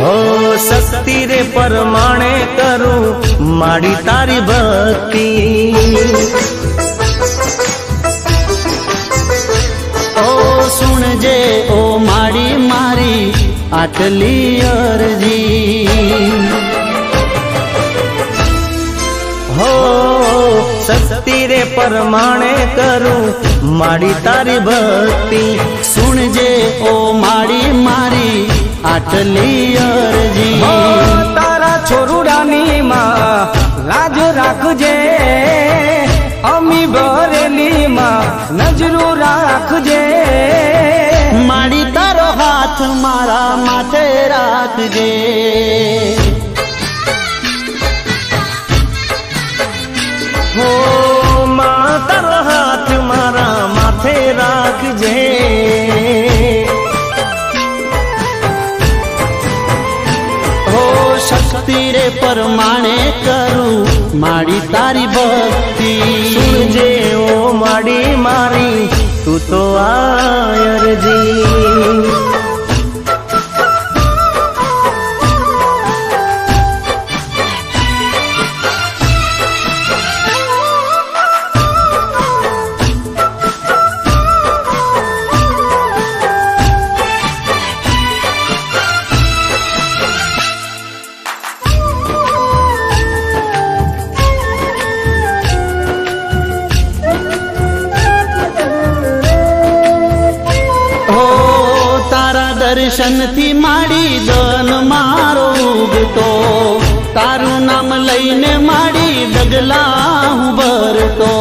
હો, શક્તિ રે પરમાણે કરું માડી તારી ભક્તિ. ઓ સુણજે ઓ માડી મારી આટલી અરજી. હો, શક્તિ રે પરમાણે કરું માડી તારી ભક્તિ. આટલી અરજી. તારા છોરુડાની માં લાજ રાખજે. અમી ભરેલી માં નજરું રાખજે. મારી તારો હાથ મારા માથે રાખજે. પરમાણે કરું માડી તારી ભક્તિ. જેવો માડી મારી તું તો આયરજી. દર્શનથી માડી દન મારો ઉગતો. તારું નામ લઈને માડી ડગલા હું ભરતો.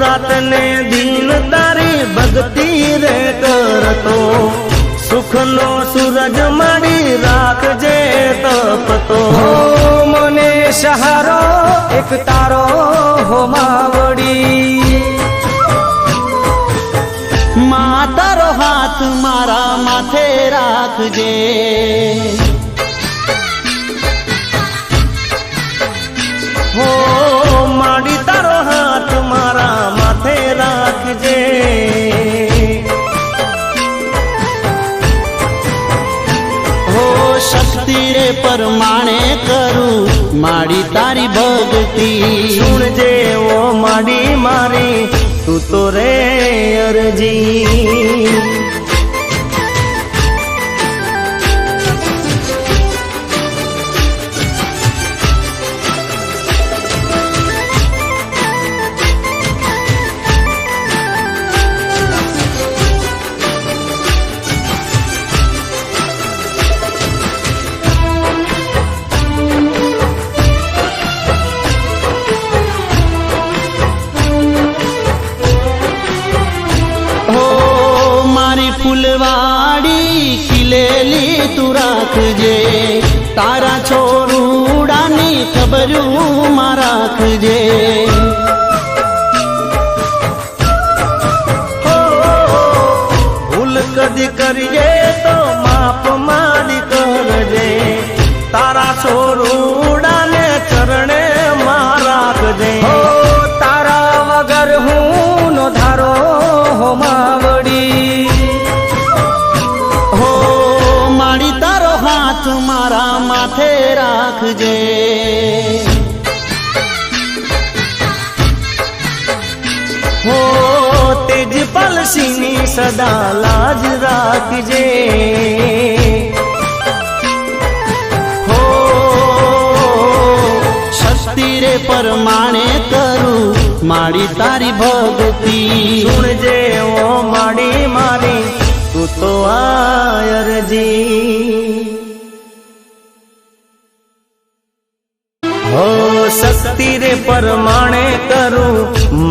રાત ને દિન તારી ભક્તિ રે કરતો. સુખનો સૂરજ માડી રાખજે તપતો. મને સહારો, એક તારો, હો હાથ મારા માથે રાખજે. હો, માડી તારો હાથ મારા માથે રાખજે. હો, શક્તિ રે પરમાણે કરું માડી તારી ભક્તિ. સુણજે ઓ માડી મારી, તું તો રે અરજી. ફૂલવાડી ખીલેલી તું રાખજે તારા છોરુડાની ખબરું માં રાખજે પલસીની સદા લાજ રાખજે હો શક્તિ રે પરમાણે કરું માડી તારી ભક્તિ સુણજે ઓ માડી મારી તું તો આયરજી હો શક્તિ રે પરમાણે કરું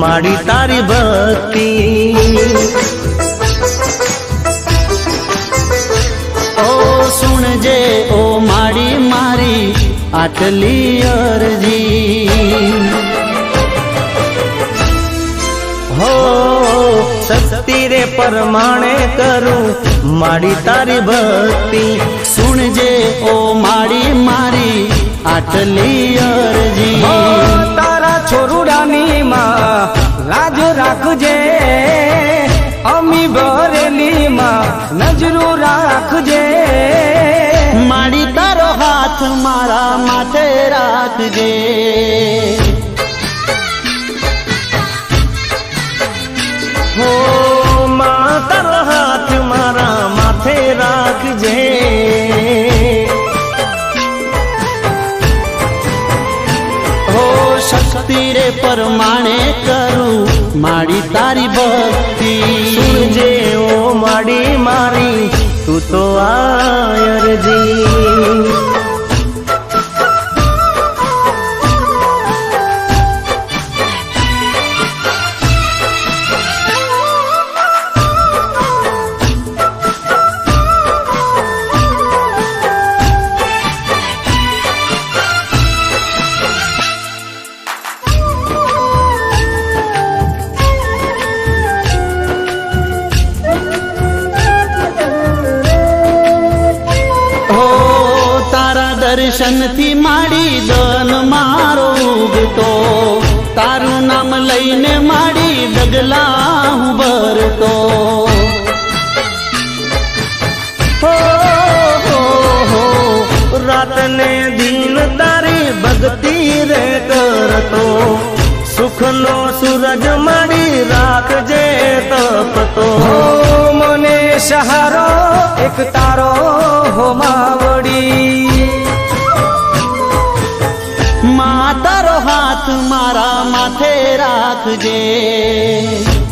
માડી તારી ભક્તિ. સુણજે ઓ માડી મારી આટલી અરજી. હો, શક્તિ રે પરમાણે કરું માડી તારી ભક્તિ. સુણજે ઓ માડી મારી આટલી અરજી. તારા છોરુડાની માં રાખજે. અમી ભરેલીમાં નજરું રાખજે. મારી તારો હાથ મારા માથે રાખજે. હો માં તારો હાથ મારા માથે રાખજે. હો શક્તિ રે પરમાણે માડી તારી ભક્તિ. જે ઓ માડી મારી તું તો આયરજી. દર્શનથી માડી દન મારો ઉગતો. તારું નામ લઈને માડી ડગલા ઉભરતો ભરતો. હો હો હો રાત ને દિન તારી ભક્તિ રે કરતો. સુખનો સૂરજ માડી રાખજે તપતો. મને સહારો, એક તારો, હો માથે રાખજે.